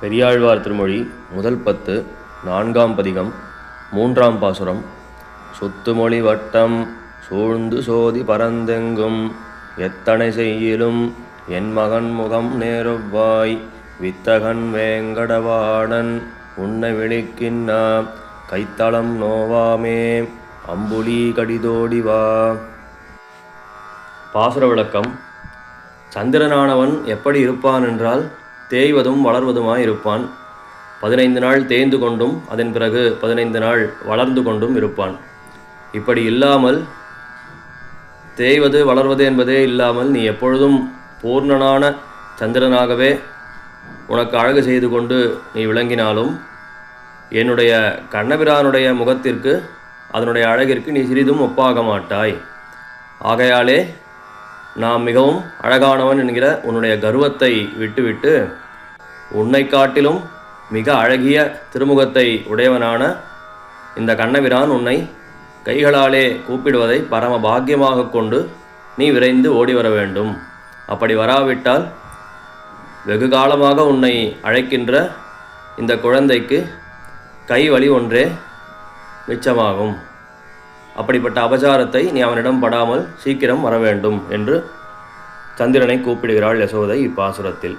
பெரியாழ்வார் திருமொழி முதல் பத்து நான்காம் பதிகம் மூன்றாம் பாசுரம். சுத்துமொழி வட்டம் சூழ்ந்து சோதி பரந்தெங்கும் எத்தனை செய்யிலும் என் மகன் முகம் நேருவாய் வித்தகன் வேங்கடவாடன் உன்னை விழிக்கின்னா கைத்தளம் நோவாமே அம்புலி கடிதோடி வா. பாசுர விளக்கம் சந்திரனானவன் எப்படி இருப்பான் என்றால் தேய்வதும் வளர்வதுமாய் இருப்பான். பதினைந்து நாள் தேய்ந்து கொண்டும் அதன் பிறகு பதினைந்து நாள் வளர்ந்து கொண்டும் இருப்பான். இப்படி இல்லாமல் தேய்வது வளர்வது என்பதே இல்லாமல் நீ எப்பொழுதும் பூர்ணனான சந்திரனாகவே உனக்கு அழகு செய்து கொண்டு நீ விளங்கினாலும் என்னுடைய கண்ணபிரானுடைய முகத்திற்கு அதனுடைய அழகிற்கு நீ சிறிதும் ஒப்பாக மாட்டாய். ஆகையாலே நாம் மிகவும் அழகானவன் என்கிற உன்னுடைய கர்வத்தை விட்டுவிட்டு உன்னை காட்டிலும் மிக அழகிய திருமுகத்தை உடையவனான இந்த கண்ணபிரான் உன்னை கைகளாலே கூப்பிடுவதை பரம பாக்கியமாக கொண்டு நீ விரைந்து ஓடி வர வேண்டும். அப்படி வராவிட்டால் வெகு காலமாக உன்னை அழைக்கின்ற இந்த குழந்தைக்கு கை வலி ஒன்றே மிச்சமாகும். அப்படிப்பட்ட அபசாரத்தை நீ அவனிடம் படாமல் சீக்கிரம் வர வேண்டும் என்று சந்திரனை கூப்பிடுகிறாள் யசோதை இப்பாசுரத்தில்.